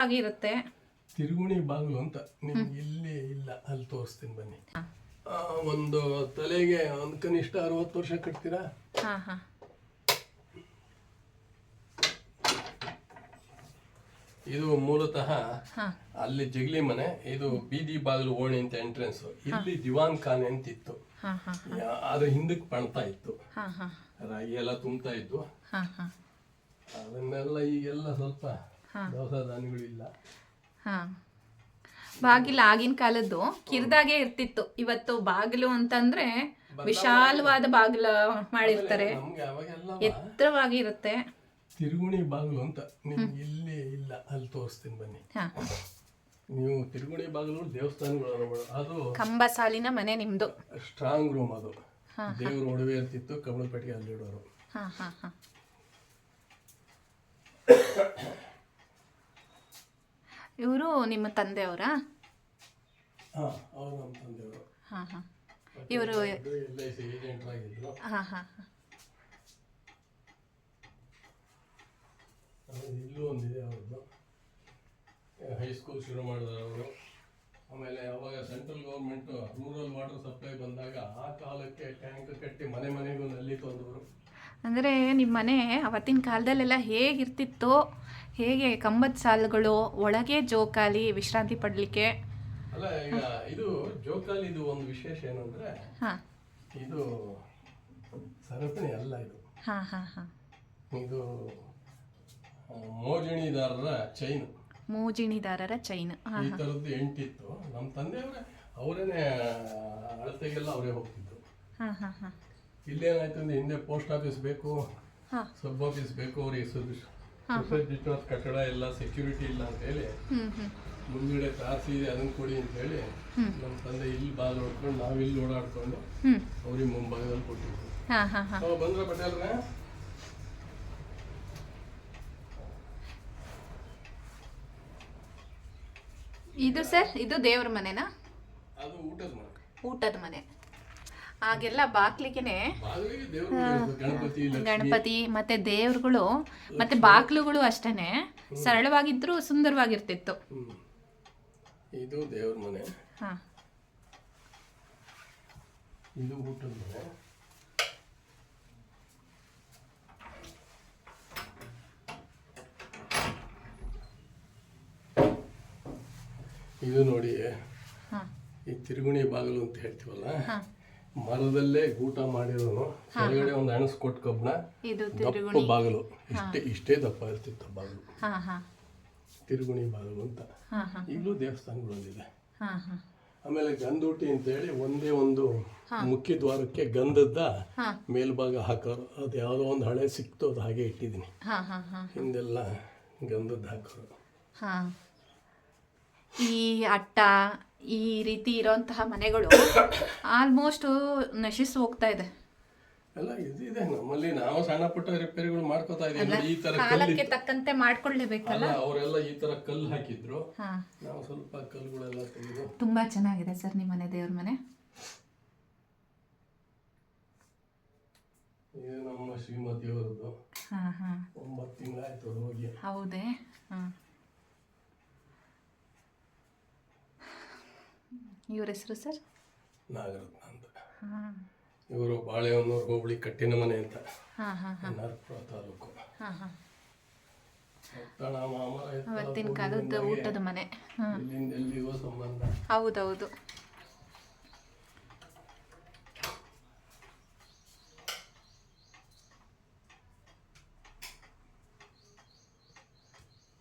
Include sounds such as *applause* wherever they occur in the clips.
ಆಗಿರುತ್ತೆ. ತಿರುಗುಣಿ ಬಾಗಿಲು ಅಂತ ನಿಮ್ಗೆ ಇಲ್ಲಿ ಇಲ್ಲ ಅಲ್ಲಿ ತೋರಿಸ್ತೀನಿ ಬನ್ನಿ. ಆ, ಒಂದು ತಲೆಗೆ ಒಂದು ಕನಿಷ್ಠ ಅರವತ್ತು ವರ್ಷ ಕಟ್ತೀರಾ? ಹಾ ಹಾ. ಇದು ಮೂಲತಃ ಹಾ. ಅಲ್ಲಿ ಜಗಲಿ ಮನೆ ಇದು ಬೀದಿ ಬಾಗಿಲು ಓಣಿ ಅಂತ ಎಂಟ್ರೆನ್ಸ್ ಇಲ್ಲಿ ದಿವಾನ್ ಖಾನೆ ಅಂತ ಇತ್ತು ಹಾ ಹಾ. ಯಾ- ಅದ್ರ ಹಿಂದಕ್ಕೆ ಪಣ್ತಾ ಇತ್ತು. ಹಾ ಹಾ. ರಾಗಿ ಎಲ್ಲ ತುಂಬ್ತಾ ಇತ್ತು. ಹಾ ಹಾ. ಅದನ್ನೆಲ್ಲ ಈಗೆಲ್ಲ ಸ್ವಲ್ಪ ದವಸ ಧಾನ್ಯಗಳಿಲ್ಲ ಹಾ. ಬಾಗಿಲು ಆಗಿನ ಕಾಲದ್ದು ಕಿರಿದಾಗೆ ಇರ್ತಿತ್ತು. ಇವತ್ತು ಬಾಗಿಲು ಅಂತಂದ್ರೆ ವಿಶಾಲವಾದ ಬಾಗಿಲು ಮಾಡಿರ್ತಾರೆ. ಎತ್ತರವಾಗಿ ಇರುತ್ತೆ. ತಿರುಗುಣಿ ಬಾಗಿಲು ಅಂತ ನಿಮ್ಗೆ ಇಲ್ಲಿ ಇಲ್ಲ. ಅಲ್ಲಿ ತೋರಿಸ್ತೀನಿ ಬನ್ನಿ. ಹಾ. ನೀವು ತಿರುಗುಣಿ ಬಾಗಿಲು ದೇವಸ್ಥಾನಗಳು ಅದು ಕಂಬ ಸಾಲಿನ ಮನೆ ನಿಮ್ದು. ಸ್ಟ್ರಾಂಗ್ ರೂಮ್ ಅದು. ದೇವ್ರ ಒಡವೆ ಇರ್ತಿತ್ತು ಕಮಲ ಪೆಟ್ಟಿಗೆ *coughs* ಅಲ್ಲಿ ಇಡೋರು ಹಾ ಹಾ ಹಾ ಇವರು ನಿಮ್ಮ ತಂದೆಯವರಾ? ಹಾ ಅವ್ರು ನಮ್ಮ ತಂದೆಯವರು. ಹಾ ಹಾ. ಇವರು ಎಲ್ ಐ ಸಿ ಏಜೆಂಟ್ ಆಗಿದ್ರು. ಹಾ ಹಾ ಹಾ. ಆಮೇಲೆ ಇಲ್ಲೂ ಒಂದಿದೆ ಅವ್ರದ್ದು. ಹೈಸ್ಕೂಲ್ ಶುರು ಮಾಡಿದ್ರು ಅವರು. ಆಮೇಲೆ ಅವಾಗ central government rural water supply ಬಂದಾಗ ಆ ಕಾಲಕ್ಕೆ ಟ್ಯಾಂಕ್ ಕಟ್ಟಿ ಮನೆ ಮನೆಗೂ ನಲ್ಲಿ ತಂದವರು. ಅಂದರೆ ನಿಮ್ಮ ಮನೆ ಅವತ್ತಿನ ಕಾಲದಲ್ಲೆಲ್ಲ ಹೇಗಿರ್ತಿತ್ತೋ ಹೇಗೆ ಕಂಬದ ಸಾಲುಗಳು ಒಳಗೆ ಜೋಕಾಲಿ ವಿಶ್ರಾಂತಿ ಪಡಲಿಕ್ಕೆ? ಅಲ್ಲ ಈಗ ಇದು ಜೋಕಾಲಿ ಇದು ಒಂದು ವಿಶೇಷ ಏನು ಅಂದ್ರೆ ಹಾಂ. ಇದು ಸರಪಣಿ ಅಲ್ಲ ಇದು. ಹಾಂ ಹಾಂ ಹಾಂ. ಇದು ಮೋಜಿಣಿದಾರರ ಚೈನ್. ಮೋಜಿಣಿದಾರರ ಚೈನ್. ಹಾಂ ಈ ತರದ್ದು ಎಂಟಿತ್ತು. ನಮ್ಮ ತಂದೆಯವರೇ ಅವರೇನೆ ಅಳತೆಗೆಲ್ಲ ಅವರೇ ಹೋಗ್ತಿದ್ರು. ಹಾಂ ಹಾಂ ಹಾಂ. ಇಲ್ಲೇನಾಯ್ತು ಅಂದ್ರೆ ಹಿಂದೆ ಪೋಸ್ಟ್ ಆಫೀಸ್ ಬೇಕು ಹಾಂ. ಸಬ್ ಆಫೀಸ್ ಬೇಕು ಅವ್ರಿಗೆ ಸುಸಜ್ಜಿತ ಕಟ್ಟಡ ಎಲ್ಲ ಸೆಕ್ಯೂರಿಟಿ ಇಲ್ಲ ಅಂತ ಹೇಳಿ ಮುಂದ್ಗಡೆ ತಾರಸಿ ಅದನ್ನ ಕೊಡಿ ಅಂತ ಹೇಳಿ ನಮ್ಮ ತಂದೆ ಇಲ್ಲಿ ಬಾಲ್ ನೋಡ್ಕೊಂಡು ನಾವು ಇಲ್ಲಿ ಓಡಾಡ್ಕೊಂಡು ಅವ್ರಿಗೆ ಮುಂಭಾಗದಲ್ಲಿ ಕೊಟ್ಟಿದ್ವಿ. ಬಂದ್ರ ಪಟೇಲ್ರ? ಇದು ಸರ್ ಇದು ದೇವ್ರ ಮನೆನಾ? ಅದು ಊಟದ ಮನೆ. ಊಟದ ಮನೆ. ಆಗೆಲ್ಲ ಬಾಗ್ಲಿಗೆನೆ ಗಣಪತಿ ಮತ್ತೆ ದೇವ್ರುಗಳು ಮತ್ತೆ ಬಾಗ್ಲುಗಳು ಅಷ್ಟೇನೆ. ಸರಳವಾಗಿದ್ರು ಸುಂದರವಾಗಿರ್ತಿತ್ತು. ಇದು ದೇವ್ರ ಮನೆ. ಹಾಂ. ಇದು ಊಟದ ಮನೆ. ಇದು ನೋಡಿ ಈ ತಿರುಗುಣಿ ಬಾಗಿಲು ಅಂತ ಹೇಳ್ತೀವಲ್ಲ? ಹಾಂ. ಮರದಲ್ಲೇ ಗೂಟ ಮಾಡಿರೋನು ಕೆಳಗಡೆ ಒಂದು ಅಣಸ್ ಕೊಟ್ಟು ಕಬ್ಬನ ಇದು ದಪ್ಪ ಬಾಗಿಲು. ಇಷ್ಟೇ ಇಷ್ಟೇ ದಪ್ಪ ಇರ್ತಿತ್ತು ಬಾಗಿಲು. ತಿರುಗುಣಿ ಬಾಗಿಲು ಅಂತ. ಈಗಲೂ ದೇವಸ್ಥಾನಗಳೊಂದಿದೆ ಹಾಂ ಹಾಂ. ಆಮೇಲೆ ಗಂಧೂಟಿ ಅಂತ ಹೇಳಿ ಒಂದೇ ಒಂದು ಮುಖ್ಯ ದ್ವಾರಕ್ಕೆ ಗಂಧದ ಮೇಲ್ಭಾಗ ಹಾಕೋರು. ಅದು ಯಾವುದೋ ಒಂದು ಹಳೆ ಸಿಕ್ತು ಅದು ಹಾಗೆ ಇಟ್ಟಿದ್ದೀನಿ. ಹಿಂದೆಲ್ಲ ಗಂಧದ ಹಾಕೋರು. ಈ ಅಟ್ಟ ಈ ರೀತಿ ಇರೋಂತಹ ಮನೆಗಳು ಆಲ್ಮೋಸ್ಟ್ ನಶಿಸಿ ಹೋಗ್ತಾ ಇದೆ. ಅಲ್ಲ ಇದಿದೆ ನಮ್ಮಲ್ಲಿ ನಾವು ಸಣ್ಣ ಪುಟ್ಟ ರಿಪೇರಿಗಳು ಮಾಡ್ಕೋತಾ ಇದೀವಿ. ಈ ತರ ಕಾಲಕ್ಕೆ ತಕ್ಕಂತೆ ಮಾಡ್ಕೊಳ್ಳೇಬೇಕಲ್ಲ? ಅವರೆಲ್ಲ ಈ ತರ ಕಲ್ಲು ಹಾಕಿದ್ರು. ನಾವು ಸ್ವಲ್ಪ ಕಲ್ಲುಗಳೆಲ್ಲ ತೆಗೆದು. ತುಂಬಾ ಚೆನ್ನಾಗಿದೆ ಸರ್ ನಿಮ್ಮ ಮನೆ ದೇವ್ರ ಮನೆ. ಇದು ನಮ್ಮ ಶ್ರೀಮತಿಯವರದ್ದು. ಹಾಂ ಹಾಂ. ಒಂಬತ್ತು ತಿಂಗಳಾಯ್ತು ಹೋಗಿ. ಹೌದೇ? ಹಾಂ. ಇವ್ರ ಹೆಸರು ಸರ್? ನಾಗರತ್ನ ಅಂತ. ಹಾಂ. ಇವರು ಬಾಳೆಹೊನ್ನೂರು ಹೋಬಳಿ ಕಟ್ಟಿನ ಮನೆ ಅಂತ. ಹಾಂ ಹಾಂ ನರಪುರ ತಾಲೂಕು. ಹಾಂ ಹಾಂ. ಭಕ್ತಣ ಮಾಮರ ಎತ್ತ ಅವತ್ತಿನ ಕಾಲದ ಊಟದ ಮನೆ. ಹಾಂ. ಇಲ್ಲಿಂದ ಎಲ್ಲಿಗೋ ಸಂಬಂಧ. ಹೌದೌದು.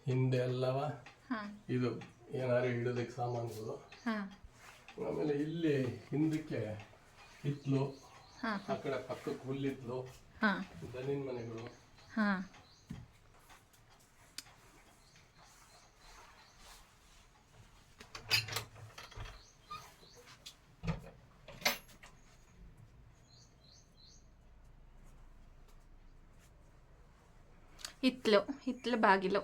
ಹಿಂದೆ ಎಲ್ಲವ ಹಾಂ. ಇದು ಏನಾರು ಇಡೋದಕ್ಕೆ ಸಾಮಾನುಗಳು? ಹಾಂ. ಆಮೇಲೆ ಇಲ್ಲಿ ಹಿಂದಕ್ಕೆ ಹಿತ್ಲು ಹಾಂ. ಆ ಕಡೆ ಪಕ್ಕಕ್ಕೆ ಹುಲ್ಲಿತ್ಲು ಹಾಂ. ದನಿನ ಮನೆಗಳು. ಹಾ. ಹಿತ್ಲು ಹಿತ್ಲು ಬಾಗಿಲು.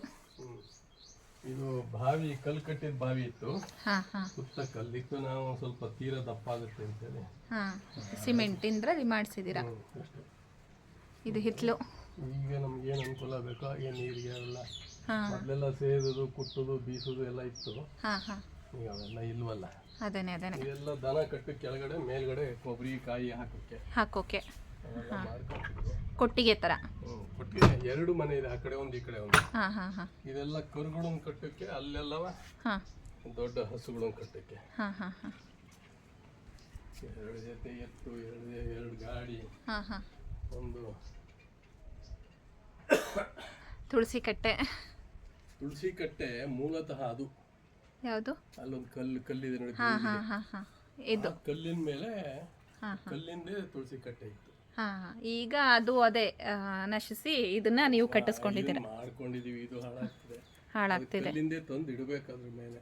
ಇದು ಬಾವಿ ಕಲ್ ಕಟ್ಟಿದ ಬಾವಿ ಇತ್ತು. ಹಾಂ ಹಾಂ. ಸುತ್ತ ಕಲ್ಲಿತ್ತು ನಾವು ಸ್ವಲ್ಪ ತೀರ ದಪ್ಪ ಆಗುತ್ತೆ ಅಂತೇಳಿ. ಹೇಳಿ ಸಿಮೆಂಟಿಂದ ಮಾಡಿಸಿದ್ದೀರಾ? ಮಾಡಿಸಿದೀರಾ ಅಷ್ಟೇ. ಇದು ಹಿತ್ಲು. ಈಗ ನಮ್ಗೆ ಏನು ಅನುಕೂಲ ಬೇಕೋ ಹಾಗೆ ನೀರಿಗೆ ಅವೆಲ್ಲ ಹಾಂ. ಮೊದಲೆಲ್ಲ ಸೇರೋದು ಕುಟ್ಟೋದು ಬೀಸೋದು ಎಲ್ಲ ಇತ್ತು. ಹಾಂ ಹಾಂ. ಈಗ ಅವೆಲ್ಲ ಇಲ್ವಲ್ಲ. ಅದೇನೆ ಅದೇನೆ ಇದೆಲ್ಲ ದನ ಕಟ್ಟು ಕೆಳಗಡೆ ಮೇಲ್ಗಡೆ ಕೊಬ್ಬರಿ ಕಾಯಿ ಹಾಕೋಕೆ ಹಾಕೋಕೆ. ಕೊಟ್ಟಿಗೆ ತರ. ಕೊಟ್ಟಿಗೆ ಎರಡು ಮನೆ ಇದೆ ಆ ಕಡೆ ಒಂದು ಈ ಕಡೆ ಒಂದು. ಹಾಂ ಹಾಂ ಹಾಂ. ಇದೆಲ್ಲ ಕರುಗಳು ಕಟ್ಟಕ್ಕೆ ಅಲ್ಲೆಲ್ಲವ ಹಾ. ದೊಡ್ಡ ಹಸುಗಳು ಕಟ್ಟಕ್ಕೆ. ಹಾಂ ಹಾಂ ಹಾಂ. ಎರಡು ಜೊತೆ ಎತ್ತು ಎರಡು ಎರಡು ಗಾಡಿ ಹಾಂ ಹಾಂ. ಒಂದು ತುಳಸಿ ಕಟ್ಟೆ. ತುಳಸಿ ಕಟ್ಟೆ ಮೂಲತಃ ಅದು. ಯಾವುದು? ಅಲ್ಲೊಂದು ಕಲ್ಲು ಕಲ್ಲಿದೆ ನೋಡಿ ಹಾಂ ಹಾಂ ಹಾಂ ಹಾಂ. ಇದು. ಆ ಕಲ್ಲಿನ ಮೇಲೆ ಕಲ್ಲಿಂದೇ ತುಳಸಿ ಕಟ್ಟೆ ಇತ್ತು ಹಾಂ ಈಗ ಅದು ಅದೇ ಆ, ನಶಿಸಿ ಇದನ್ನ ನೀವು ಕಟ್ಟಿಸ್ಕೊಂಡಿದ್ದೀರ. ಮಾಡ್ಕೊಂಡಿದೀವಿ ಇದು ಹಾಳಾಗ್ತಿದೆ. ಹಾಳಾಗ್ತಿದೆ. ಇಲ್ಲಿಂದೇ ತಂದು ಇಡಬೇಕು ಅದ್ರ ಮೇಲೆ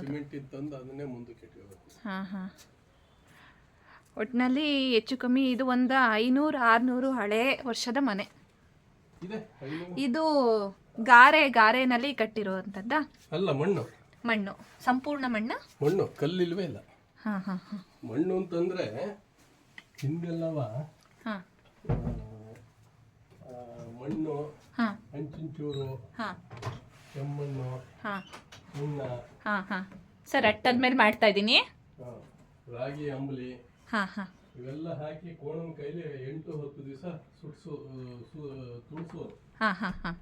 ಸಿಮೆಂಟ್ ತಂದು ಅದನ್ನೇ ಮುಂದಕ್ಕೆ ಇಟ್ಕೋಬೇಕು. ಹಾಂ ಹಾಂ. ಒಟ್ಟಿನಲ್ಲಿ ಹೆಚ್ಚು ಕಮ್ಮಿ ಇದು ಒಂದು ಐನೂರು ಆರುನೂರು ಹಳೆ ವರ್ಷದ ಮನೆ. ಇದೆ ಇದು ಗಾರೆ ಗಾರೆನಲ್ಲಿ ಕಟ್ಟಿರುವಂಥದ್ದ ಅಲ್ಲ ಮಣ್ಣು. ಮಣ್ಣು ಸಂಪೂರ್ಣ ಮಣ್ಣು? ಮಣ್ಣು ಕಲ್ಲಿಲ್ವೇ ಇಲ್ಲ. ಹಾಂ ಹಾಂ ಹಾಂ. ಮಣ್ಣು ಅಂತಂದ್ರೆ ಹಿಂದೆಲ್ಲವ ಹಾಂ. ಮಣ್ಣು ಹಾಂ. ಹಾಂ. ಕೆಮ್ಮಣ್ಣು ಹಾಂ. ಸುಣ್ಣ ಹಾಂ ಹಾಂ. ಸರ್ ಅಟ್ಟದ ಮೇಲೆ ಮಾಡ್ತಾ ಇದ್ದೀನಿ. ರಾಗಿ ಅಂಬಲಿ. ಹಾಂ ಹಾಂ. ಇವೆಲ್ಲ ಹಾಕಿ ಕೋಣನ ಕೈಲಿ ಎಂಟು ಹತ್ತು ದಿವಸ ಸುಡ್ಸು ತುಳಸೋರು ಹಾಂ ಹಾಂ ಹಾಂ.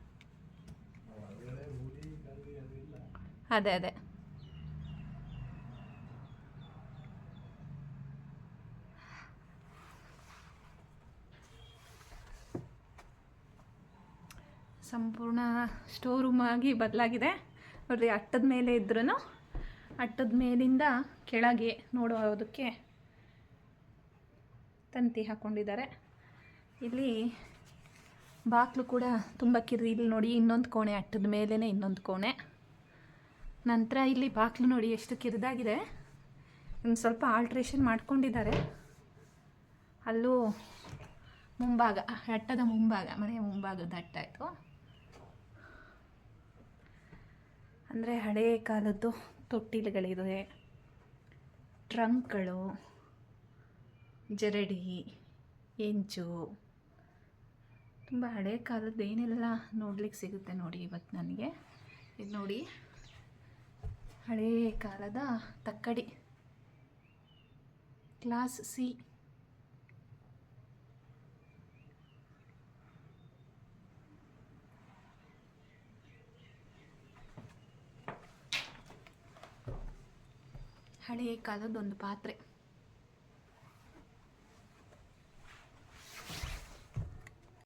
ಅದೇ ಅದೇ. ಸಂಪೂರ್ಣ ಸ್ಟೋರ್ ರೂಮ್ ಆಗಿ ಬದಲಾಗಿದೆ. ನೋಡ್ರಿ, ಅಟ್ಟದ ಮೇಲೆ ಇದ್ರೂ ಅಟ್ಟದ ಮೇಲಿಂದ ಕೆಳಗೆ ನೋಡೋದಕ್ಕೆ ತಂತಿ ಹಾಕ್ಕೊಂಡಿದ್ದಾರೆ ಇಲ್ಲಿ ಬಾಕ್ಲು ಕೂಡ ತುಂಬ ಕಿರಿ. ಇಲ್ಲಿ ನೋಡಿ, ಇನ್ನೊಂದು ಕೋಣೆ, ಅಟ್ಟದ ಮೇಲೇ ಇನ್ನೊಂದು ಕೋಣೆ. ನಂತರ ಇಲ್ಲಿ ಬಾಕ್ಲು ನೋಡಿ ಎಷ್ಟು ಕಿರಿದಾಗಿದೆ. ಒಂದು ಸ್ವಲ್ಪ ಆಲ್ಟ್ರೇಷನ್ ಮಾಡ್ಕೊಂಡಿದ್ದಾರೆ. ಅಲ್ಲೂ ಮುಂಭಾಗ, ಅಟ್ಟದ ಮುಂಭಾಗ, ಮನೆಯ ಮುಂಭಾಗದ ಅಟ್ಟ ಆಯಿತು ಅಂದರೆ ಹಳೆಯ ಕಾಲದ್ದು ತೊಟ್ಟಿಲುಗಳಿದೆ ಟ್ರಂಕ್ಗಳು, ಜರಡಿ, ಎಂಚು. ತುಂಬ ಹಳೆಯ ಕಾಲದ್ದು ಏನೆಲ್ಲ ನೋಡ್ಲಿಕ್ಕೆ ಸಿಗುತ್ತೆ ನೋಡಿ ಇವತ್ತು ನನಗೆ. ಇದು ನೋಡಿ. ಹಳೆಯ ಕಾಲದ ತಕ್ಕಡಿ. Class C. ಹಳೆಯ ಕಾಲದೊಂದು ಪಾತ್ರೆ.